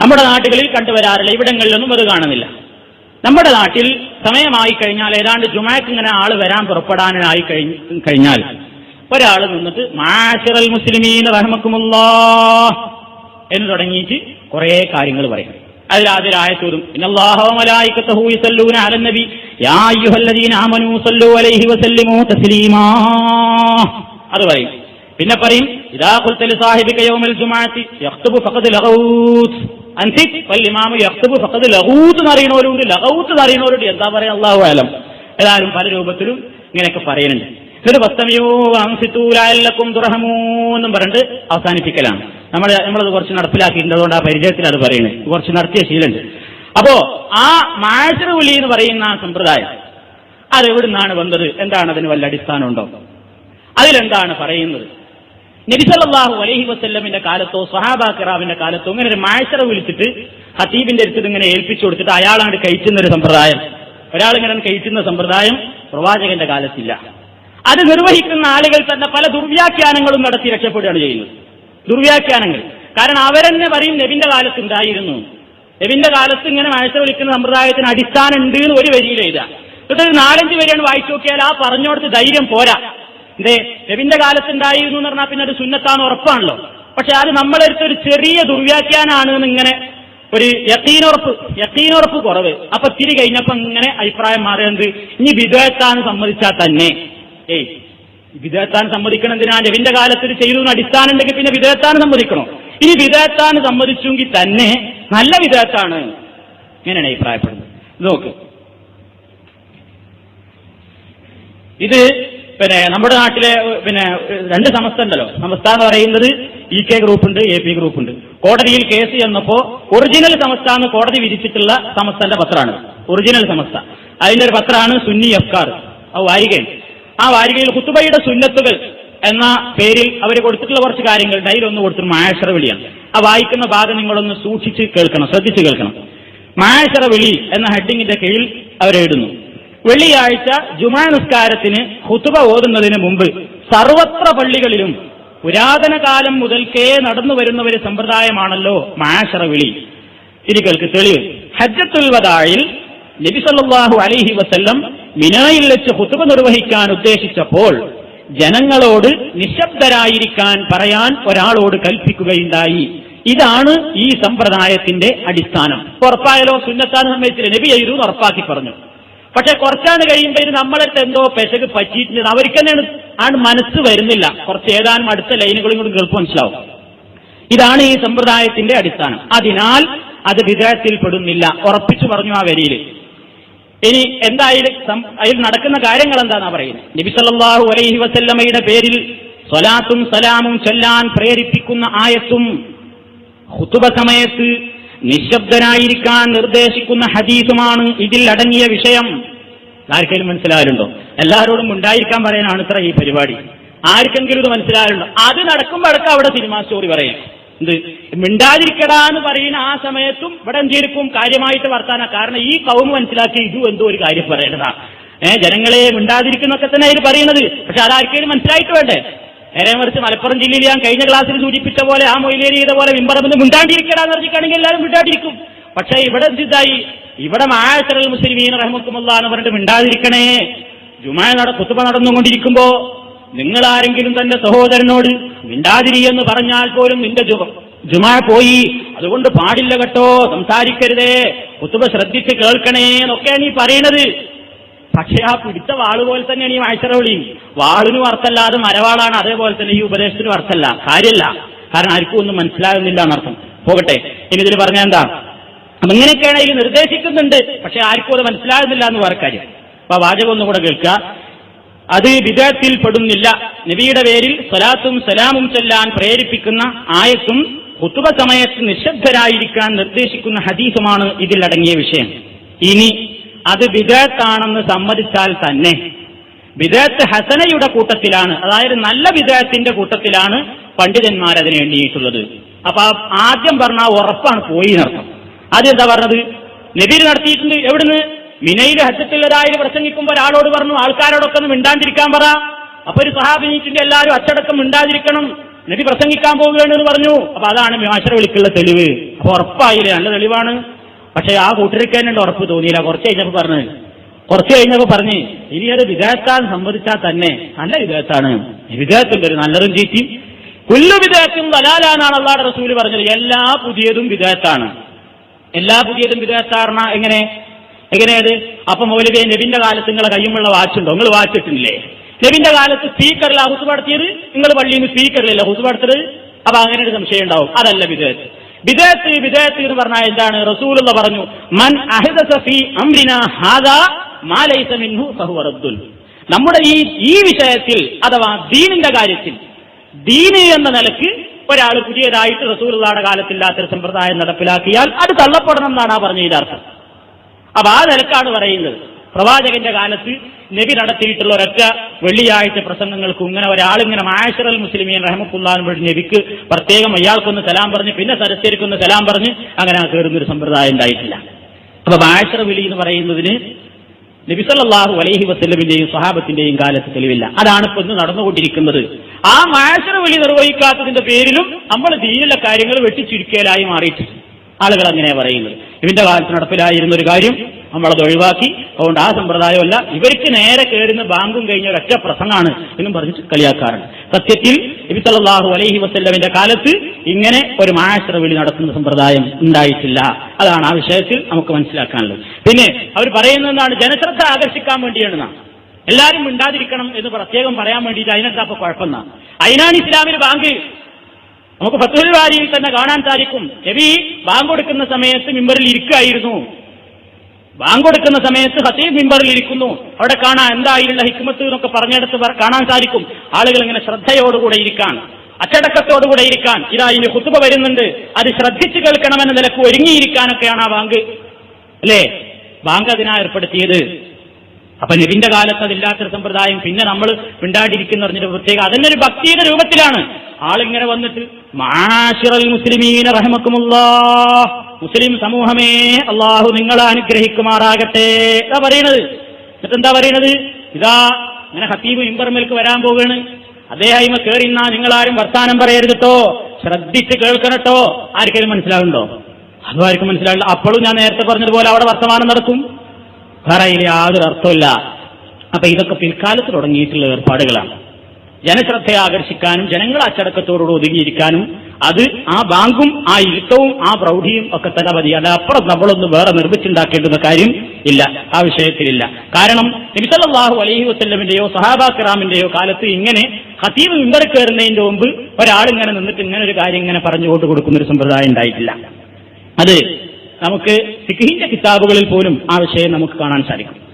നമ്മുടെ നാട്ടുകളിൽ കണ്ടുവരാറില്ല. ഇവിടങ്ങളിലൊന്നും അത് കാണുന്നില്ല. നമ്മുടെ നാട്ടിൽ സമയമായി കഴിഞ്ഞാൽ ഏതാണ്ട് ജുമാക്ക് ഇങ്ങനെ ആൾ വരാൻ പുറപ്പെടാനായി കഴിഞ്ഞ- കഴിഞ്ഞാൽ ഒരാൾ നിന്നിട്ട് മാഷറൽ മുസ്ലിമീൻ റഹ്മക്കുമുല്ലാ എന്ന് തുടങ്ങിയിട്ട് കുറെ കാര്യങ്ങൾ പറയും. അതിൽ ആദ്യം ആയത്തോതും ഇന്നല്ലാഹുമലായിക്കത്തഹു യുസല്ലൂന അലൻ നബി യാ അയ്യുഹല്ലദീന ആമനൂ സല്ലു അലൈഹി വസല്ലിമു തസ്ലീമാ അത് പറയും. പിന്നെ പറയും ഇദാ ഖുൽത ലി സാഹിബിക യൗമൽ ജുമുഅത്തി യഖ്തുബു അൻസിത് വൽ ഇമാമു യഖ്തുബു ഫഖദ് ലഗൂത്ത് എന്ന് അറിയണവരുണ്ട് ലഗൂത്ത് എന്ന് അറിയണവരുണ്ട് എന്താ പറയാ? അള്ളാഹു ആലം ഏതായാലും പല രൂപത്തിലും ഇങ്ങനെയൊക്കെ പറയുന്നുണ്ട്. എന്നിട്ട് പത്തമിയോ അംസിത്തൂലായല്ലക്കും ദുറഹമൂ എന്നും പറഞ്ഞിട്ട് അവസാനിപ്പിക്കലാണ്. നമ്മൾ നമ്മളത് കുറച്ച് നടപ്പിലാക്കിയിട്ടുണ്ട്. ആ പരിചയത്തിൽ അത് പറയുന്നത്. കുറച്ച് നടത്തിയ ശീലമുണ്ട്. അപ്പോ ആ മാഴ്ചറുലി എന്ന് പറയുന്ന ആ സമ്പ്രദായം അതെവിടുന്നാണ് വന്നത്? എന്താണ് അതിന് വല്ല അടിസ്ഥാനം ഉണ്ടോ അതിലെന്താണ് പറയുന്നത്? നബിസല്ലാഹു അലഹി വസ്ല്ലമിന്റെ കാലത്തോ സഹാബാ കിറാവിന്റെ കാലത്തോ ഇങ്ങനെ ഒരു മാഴ്ചറ വിളിച്ചിട്ട് ഹത്തീബിന്റെ അടുത്ത് ഇങ്ങനെ ഏൽപ്പിച്ചു കൊടുത്തിട്ട് അയാളാണ് കഴിക്കുന്ന ഒരു സമ്പ്രദായം. ഒരാൾ ഇങ്ങനെ സമ്പ്രദായം പ്രവാചകന്റെ കാലത്തില്ല. അത് നിർവഹിക്കുന്ന ആളുകൾ തന്നെ പല ദുർവ്യാഖ്യാനങ്ങളും നടത്തി രക്ഷപ്പെടുകയാണ് ചെയ്യുന്നത്. ദുർവ്യാഖ്യാനങ്ങൾ. കാരണം അവരെന്നെ പറയും നബിന്റെ കാലത്ത് ഉണ്ടായിരുന്നു. നബിന്റെ കാലത്ത് ഇങ്ങനെ മഴച്ച വിളിക്കുന്ന സമ്പ്രദായത്തിന് അടിസ്ഥാനം ഉണ്ട് എന്ന് ഒരു വരിയിൽ എഴുതുക എന്നിട്ട് നാലഞ്ച് വരെയാണ് വായിച്ചു നോക്കിയാൽ ആ പറഞ്ഞോടത്ത് ധൈര്യം പോരാ. എന്തേ നബിന്റെ കാലത്തുണ്ടായിരുന്നു എന്ന് പറഞ്ഞാൽ പിന്നെ അത് സുന്നത്താണ് ഉറപ്പാണല്ലോ. പക്ഷെ അത് നമ്മളെടുത്ത് ഒരു ചെറിയ ദുർവ്യാഖ്യാനാണ് ഇങ്ങനെ ഒരു യക്കീനുറപ്പ് യക്കീനുറപ്പ് കുറവ്. അപ്പൊ തിരി കഴിഞ്ഞപ്പോ ഇങ്ങനെ അഭിപ്രായം മാറിയത് ഇനി വിധേയത്താൻ സമ്മതിച്ചാൽ തന്നെ. ഏയ് വിധേയത്താൻ സമ്മതിക്കണം എന്തിനാ? നബിന്റെ കാലത്ത് ചെയ്തു അടിസ്ഥാനം ഉണ്ടെങ്കിൽ പിന്നെ വിധേയത്താൻ സമ്മതിക്കണോ. ഇനി വിധേയത്താൻ സമ്മതിച്ചെങ്കിൽ തന്നെ നല്ല വിധേയത്താണ്. ഇങ്ങനെയാണ് അഭിപ്രായപ്പെടുന്നത്. നോക്ക്. ഇത് പിന്നെ നമ്മുടെ നാട്ടിലെ പിന്നെ രണ്ട് സമസ്ത ഉണ്ടല്ലോ സമസ്ത എന്ന് പറയുന്നത് ഇ കെ ഗ്രൂപ്പ് ഉണ്ട് എ പി ഗ്രൂപ്പ് ഉണ്ട് കോടതിയിൽ കേസ് ചെന്നപ്പോ ഒറിജിനൽ സമസ്ത എന്ന് കോടതി വിധിച്ചിട്ടുള്ള സമസ്തന്റെ പത്രമാണ്. ഒറിജിനൽ സമസ്ത. അതിന്റെ ഒരു പത്രമാണ് സുന്നി അഫ്കാർ ആ വാരികയാണ് ആ വാരികയിൽ കുത്തുബയുടെ സുന്നത്തുകൾ എന്ന പേരിൽ അവർ കൊടുത്തിട്ടുള്ള കുറച്ച് കാര്യങ്ങൾ ഡൈലൊന്ന് കൊടുത്തിട്ട് മായശ്ര വിളിയാണ്. ആ വായിക്കുന്ന ഭാഗം നിങ്ങളൊന്ന് സൂക്ഷിച്ച് കേൾക്കണം ശ്രദ്ധിച്ച് കേൾക്കണം. മായശ്ര വിളി എന്ന ഹെഡിങ്ങിന്റെ കീഴിൽ അവരെഴുതുന്നു വെള്ളിയാഴ്ച ജുമാ നിസ്കാരത്തിന് ഹുതുബ ഓതുന്നതിന് മുമ്പ് സർവത്ര പള്ളികളിലും പുരാതന കാലം മുതൽക്കേ നടന്നു വരുന്ന ഒരു സമ്പ്രദായമാണല്ലോ മാഷറ വിളി. ഇരികൾക്ക് തെളിവ്. ഹജ്ജത്തുൽ വദായിൽ നബി സല്ലല്ലാഹു അലൈഹി വസല്ലം മിനായിൽ വെച്ച് ഹുതുബ നിർവഹിക്കാൻ ഉദ്ദേശിച്ചപ്പോൾ ജനങ്ങളോട് നിശബ്ദരായിരിക്കാൻ പറയാൻ ഒരാളോട് കൽപ്പിക്കുകയുണ്ടായി. ഇതാണ് ഈ സമ്പ്രദായത്തിന്റെ അടിസ്ഥാനം. ഉറപ്പായാലോ സുന്നത്താൻ സമ്മതിച്ചില്ല. നബി എഴുതു ഉറപ്പാക്കി പറഞ്ഞു. പക്ഷെ കുറച്ചാണ് കഴിയുമ്പോൾ ഇത് നമ്മളടുത്ത് എന്തോ പെശക് പറ്റിയിട്ടുണ്ട്. അവർക്ക് തന്നെയാണ് ആണ് മനസ്സ് വരുന്നില്ല. കുറച്ച് ഏതാനും അടുത്ത ലൈനുകളും കൂടി കേൾപ്പ് മനസ്സിലാവും. ഇതാണ് ഈ സമ്പ്രദായത്തിന്റെ അടിസ്ഥാനം. അതിനാൽ അത് വിദേഹത്തിൽ പെടുന്നില്ല ഉറപ്പിച്ചു പറഞ്ഞു ആ വരിയിൽ. ഇനി എന്തായാലും അതിൽ നടക്കുന്ന കാര്യങ്ങൾ എന്താണെന്നാ പറയുന്നത്? നബി സല്ലല്ലാഹു അലൈഹി വസല്ലമ്മയുടെ പേരിൽ സ്വലാത്തും സലാമും ചൊല്ലാൻ പ്രേരിപ്പിക്കുന്ന ആയത്തും ഹുത്തുബ സമയത്ത് നിശബ്ദനായിരിക്കാൻ നിർദ്ദേശിക്കുന്ന ഹദീസുമാണ് ഇതിൽ അടങ്ങിയ വിഷയം. ആർക്കെങ്കിലും മനസ്സിലായാലുണ്ടോ? എല്ലാവരോടും ഉണ്ടായിരിക്കാൻ പറയാനാണ് ഇത്ര ഈ പരിപാടി. ആർക്കെങ്കിലും ഇത് മനസ്സിലായാലുണ്ടോ? അത് നടക്കുമ്പോഴൊക്കെ അവിടെ സിനിമ സ്റ്റോറി പറയാം. എന്ത്? മിണ്ടാതിരിക്കടാ എന്ന് പറയുന്ന ആ സമയത്തും ഇവിടെ എന്തിരിക്കും കാര്യമായിട്ട് വർത്താന. കാരണം ഈ കൗമ് മനസ്സിലാക്കി ഇതും എന്തോ ഒരു കാര്യം പറയേണ്ടതാ. ഏഹ് ജനങ്ങളെ മിണ്ടാതിരിക്കുന്നൊക്കെ തന്നെ ഇത് പറയുന്നത്. പക്ഷെ അത് ആർക്കെങ്കിലും മനസ്സിലായിട്ട് വേണ്ടേ? നേരെ മറിച്ച് മലപ്പുറം ജില്ലയിൽ ഞാൻ കഴിഞ്ഞ ക്ലാസ്സിൽ സൂചിപ്പിച്ച പോലെ ആ മൊയിലേരി ചെയ്ത പോലെ മിമ്പറമെന്ന് മിണ്ടാണ്ടിരിക്കടാന്ന് പറഞ്ഞിട്ടാണെങ്കിൽ എല്ലാവരും മിണ്ടാണ്ടിരിക്കും. പക്ഷെ ഇവിടെ എന്തിതായി ഇവിടെ മാഴത്തറൽ മുസ്ലിമീൻ റഹ്മക്കുമുള്ള എന്ന് പറഞ്ഞിട്ട് മിണ്ടാതിരിക്കണേ. ജുമാ നട കുത്തുമ നടന്നുകൊണ്ടിരിക്കുമ്പോ നിങ്ങൾ ആരെങ്കിലും തന്റെ സഹോദരനോട് മിണ്ടാതിരി എന്ന് പറഞ്ഞാൽ പോലും നിന്റെ ജുമാ പോയി. അതുകൊണ്ട് പാടില്ല കേട്ടോ സംസാരിക്കരുതേ. കുത്തുമ ശ്രദ്ധിച്ച് കേൾക്കണേ എന്നൊക്കെയാണ് ഈ പറയുന്നത് പക്ഷെ ആ പിടിച്ച വാൾ പോലെ തന്നെയാണ് ഈ വാഴ്ചറ വാളിന് വാളിനും അർത്ഥമല്ലാതെ മരവാളാണ് അതേപോലെ തന്നെ ഈ ഉപദേശത്തിനും അർത്ഥമല്ല കാര്യമല്ല കാരണം ആർക്കും ഒന്നും മനസ്സിലാകുന്നില്ല എന്നർത്ഥം. പോകട്ടെ. ഇനി ഇതിൽ പറഞ്ഞ എന്താ? അങ്ങനെയൊക്കെയാണ് ഇതിൽ നിർദ്ദേശിക്കുന്നുണ്ട്. പക്ഷെ ആർക്കും അത് മനസ്സിലാകുന്നില്ല എന്ന് വേറെ കാര്യം. അപ്പൊ വാചകം ഒന്നും കൂടെ കേൾക്കുക. അത് വിധത്തിൽ പെടുന്നില്ല. നബിയുടെ പേരിൽ സ്വലാത്തും സലാമും ചൊല്ലാൻ പ്രേരിപ്പിക്കുന്ന ആയത്തും കുത്തുബ സമയത്ത് നിശബ്ദരായിരിക്കാൻ നിർദ്ദേശിക്കുന്ന ഹദീസുമാണ് ഇതിൽ അടങ്ങിയ വിഷയം. ഇനി അത് വിദേത്താണെന്ന് സമ്മതിച്ചാൽ തന്നെ. വിദേത്ത് ഹസനയുടെ കൂട്ടത്തിലാണ്. അതായത് നല്ല വിദേഹത്തിന്റെ കൂട്ടത്തിലാണ് പണ്ഡിതന്മാർ അതിനെ എണ്ണിയിട്ടുള്ളത്. അപ്പൊ ആദ്യം പറഞ്ഞ ഉറപ്പാണ് പോയി നടത്തം ആദ്യം എന്താ പറഞ്ഞത്? നബി നടത്തിയിട്ടുണ്ട്. എവിടുന്ന്? മിനയിൽ ഹജ്ജത്തുള്ളതായി പ്രസംഗിക്കുമ്പോൾ ഒരാളോട് പറഞ്ഞു ആൾക്കാരോടൊക്കെ ഒന്ന് മിണ്ടാതിരിക്കാൻ പറ. അപ്പൊ ഒരു സഹാബിനിച്ചിന്റെ എല്ലാവരും അച്ചടക്കം മിണ്ടാതിരിക്കണം. നബി പ്രസംഗിക്കാൻ പോവുകയാണ് എന്ന് പറഞ്ഞു. അപ്പൊ അതാണ് മാഷരെ വിളിക്കുള്ള തെളിവ്. അപ്പൊ ഉറപ്പായില്ലേ? നല്ല തെളിവാണ്. പക്ഷെ ആ കൂട്ടർക്ക് തന്നെ ഉറപ്പ് തോന്നിയില്ല. കുറച്ച് കഴിഞ്ഞപ്പോ പറഞ്ഞു കുറച്ച് കഴിഞ്ഞപ്പോ പറഞ്ഞ് ഇനി അത് വിദേഹത്താൻ സംവദിച്ചാൽ തന്നെ നല്ല വിദേഹത്താണ്. വിദേഹത്തിന്റെ ഒരു നല്ലതും ചീറ്റി പുല്ലു വിദേഹത്തും വലാലാനാണ് അള്ളാഹ് റസൂൽ പറഞ്ഞത്. എല്ലാ പുതിയതും വിദേഹത്താണ്. എല്ലാ പുതിയതും വിദേഹത്താറിന എങ്ങനെ? എങ്ങനെയത് അപ്പൊ മൗലവിയെ നബിന്റെ കാലത്ത് നിങ്ങളെ കയ്യുമുള്ള വാച്ചുണ്ടോ? നിങ്ങൾ വാച്ച് ഇട്ടില്ലേ നബിന്റെ കാലത്ത് സ്പീക്കറിലാ ഹുസ് പടത്തിയത് നിങ്ങൾ പള്ളിയിൽ നിന്ന് സ്പീക്കറിലല്ല ഹുസ് പടത്തത് അപ്പൊ അങ്ങനെ ഒരു സംശയം ഉണ്ടാവും. അതല്ല വിദേഹത്ത്. വിദേഹത്ത് വിദേഹത്ത് എന്ന് പറഞ്ഞാൽ എന്താണ്? റസൂൽ എന്ന് പറഞ്ഞു മൻ അഹിദസ ഫീ അംരിന ഹാദാ മിൻഹു ഫഹുവ റദ്ദുൽ നമ്മുടെ ഈ ഈ വിഷയത്തിൽ അഥവാ ദീനിന്റെ കാര്യത്തിൽ ദീന് എന്ന നിലയ്ക്ക് ഒരാൾ പുതിയതായിട്ട് റസൂലുള്ളാടെ കാലത്തില്ലാത്തൊരു സമ്പ്രദായം നടപ്പിലാക്കിയാൽ അത് തള്ളപ്പെടണം എന്നാണ് ആ പറഞ്ഞതിന്റെ അർത്ഥം. അപ്പൊ ആ നിലക്കാണ് പറയുന്നത്. പ്രവാചകന്റെ കാലത്ത് നബി നടത്തിയിട്ടുള്ള ഒരൊറ്റ വെള്ളിയാഴ്ച പ്രസംഗങ്ങൾക്കും ഇങ്ങനെ ഒരാളിങ്ങനെ മാഷറൽ മുസ്ലിമീൻ റഹമത്തുല്ലാൻ വഴി നബിക്ക് പ്രത്യേകം അയാൾക്കൊന്ന് സലാം പറഞ്ഞ് പിന്നെ സരസ്യർക്കൊന്ന് സലാം പറഞ്ഞ് അങ്ങനെ ആ കയറുന്നൊരു സമ്പ്രദായം ഉണ്ടായിട്ടില്ല. അപ്പൊ മാഷറ വിളി എന്ന് പറയുന്നതിന് നബിസല്ലാഹു അലൈഹി വസ്ലമിന്റെയും സ്വഹാബത്തിന്റെയും കാലത്ത് തെളിവില്ല. അതാണ് ഇപ്പൊ ഇന്ന് നടന്നുകൊണ്ടിരിക്കുന്നത്. ആ മാഷറ വിളി നിർവഹിക്കാത്തതിന്റെ പേരിലും നമ്മൾ ദീനിലെ കാര്യങ്ങൾ വെട്ടിച്ചുരുക്കലായി മാറിയിട്ടുണ്ട്. ആളുകൾ അങ്ങനെ പറയുന്നത്. ഇവന്റെ കാലത്ത് നടപ്പിലായിരുന്ന ഒരു കാര്യം നമ്മളത് ഒഴിവാക്കി അതുകൊണ്ട് ആ സമ്പ്രദായമല്ല. ഇവർക്ക് നേരെ കയറുന്ന ബാങ്കും കഴിഞ്ഞ ഒരൊറ്റ പ്രസംഗമാണ് എന്നും പറഞ്ഞിട്ട് കളിയാക്കാറുണ്ട്. സത്യത്തിൽ നബി സല്ലല്ലാഹു അലൈഹി വസ്ല്ലമിന്റെ കാലത്ത് ഇങ്ങനെ ഒരു മാശ്ര വിളി നടത്തുന്ന സമ്പ്രദായം ഉണ്ടായിട്ടില്ല. അതാണ് ആ വിഷയത്തിൽ നമുക്ക് മനസ്സിലാക്കാനുള്ളത്. പിന്നെ അവർ പറയുന്നതാണ് ജനശ്രദ്ധ ആകർഷിക്കാൻ വേണ്ടിയാണ് എല്ലാരും എല്ലാവരും മിണ്ടാതിരിക്കണം എന്ന് പ്രത്യേകം പറയാൻ വേണ്ടിയിട്ട് അതിനെന്താ അപ്പൊ കുഴപ്പമെന്നാ? അതിനാണ് ഇസ്ലാമിന് ബാങ്ക്. നമുക്ക് ഫത്തുൽ വാരിയിൽ തന്നെ കാണാൻ സാധിക്കും. നബി ബാങ്ക് കൊടുക്കുന്ന സമയത്ത് മിമ്പറിൽ ഇരിക്കുകയായിരുന്നു. ബാങ്ക് കൊടുക്കുന്ന സമയത്ത് ഹസീബ് മിമ്പറിൽ ഇരിക്കുന്നു. അവിടെ കാണാൻ എന്തായിരുന്ന ഹിക്മത്ത് എന്നൊക്കെ പറഞ്ഞെടുത്ത് പറ- കാണാൻ സാധിക്കും. ആളുകൾ ഇങ്ങനെ ശ്രദ്ധയോടുകൂടെ ഇരിക്കാൻ അച്ചടക്കത്തോടുകൂടെ ഇരിക്കാൻ ഇതാ ഇനി ഹുസുബ വരുന്നുണ്ട്. അത് ശ്രദ്ധിച്ചു കേൾക്കണമെന്ന നിലയ്ക്ക് ഒരുങ്ങിയിരിക്കാനൊക്കെയാണ് ആ ബാങ്ക് അല്ലേ? ബാങ്ക് അതിനാ ഏർപ്പെടുത്തിയത്. അപ്പൊ നബിന്റെ കാലത്ത് അതില്ലാത്തൊരു സമ്പ്രദായം പിന്നെ നമ്മൾ മിണ്ടാണ്ടിരിക്കുന്ന പറഞ്ഞിട്ട് പ്രത്യേകം. ഒരു ഭക്തിയുടെ രൂപത്തിലാണ്. ആളിങ്ങനെ വന്നിട്ട് മാഷിറൽ മുസ്ലിമീന റഹമക്കുമുല്ലാ മുസ്ലിം സമൂഹമേ അള്ളാഹു നിങ്ങളെ അനുഗ്രഹിക്കുമാറാകട്ടെ എന്താ പറയണത്. എന്നിട്ട് എന്താ പറയണത്? ഇതാ ഇങ്ങനെ ഹത്തീബ് ഇമ്പർമേൽക്ക് വരാൻ പോവുകയാണ് അദ്ദേഹം കേറിന്നാ കയറിന്നാ നിങ്ങളാരും വർത്താനം പറയരുതിട്ടോ ശ്രദ്ധിച്ച് കേൾക്കണട്ടോ ആർക്കെങ്കിലും മനസ്സിലാവുന്നുണ്ടോ? അതും ആർക്കും മനസ്സിലാവില്ല. അപ്പോഴും ഞാൻ നേരത്തെ പറഞ്ഞതുപോലെ അവിടെ വർത്തമാനം നടക്കും. വേറെ യാതൊരു അർത്ഥമില്ല അപ്പൊ ഇതൊക്കെ പിൽക്കാലത്ത് തുടങ്ങിയിട്ടുള്ള ഏർപ്പാടുകളാണ്. ജനശ്രദ്ധയെ ആകർഷിക്കാനും ജനങ്ങൾ അച്ചടക്കത്തോടുകൂടി ഒതുങ്ങിയിരിക്കാനും അത് ആ ബാങ്കും ആ ഇരുത്തവും ആ പ്രൗഢിയും ഒക്കെ തന്നെ മതി. അപ്പുറം നമ്മളൊന്നും വേറെ നിർമ്മിച്ചുണ്ടാക്കേണ്ടുന്ന കാര്യം ഇല്ല. ആ വിഷയത്തിലില്ല. കാരണം നിമിഷാഹു അലഹി വസ്ല്ലമിന്റെയോ സഹാബാക്കറാമിന്റെയോ കാലത്ത് ഇങ്ങനെ ഹത്തീബ് മിമ്പർ കയറുന്നതിന്റെ മുമ്പ് ഒരാളിങ്ങനെ നിന്നിട്ട് ഇങ്ങനെ ഒരു കാര്യം ഇങ്ങനെ പറഞ്ഞുകൊണ്ട് കൊടുക്കുന്ന ഒരു സമ്പ്രദായം ഉണ്ടായിട്ടില്ല. അത് നമുക്ക് സിഖിന്റെ കിതാബുകളിൽ പോലും ആ വിഷയം നമുക്ക് കാണാൻ സാധിക്കും.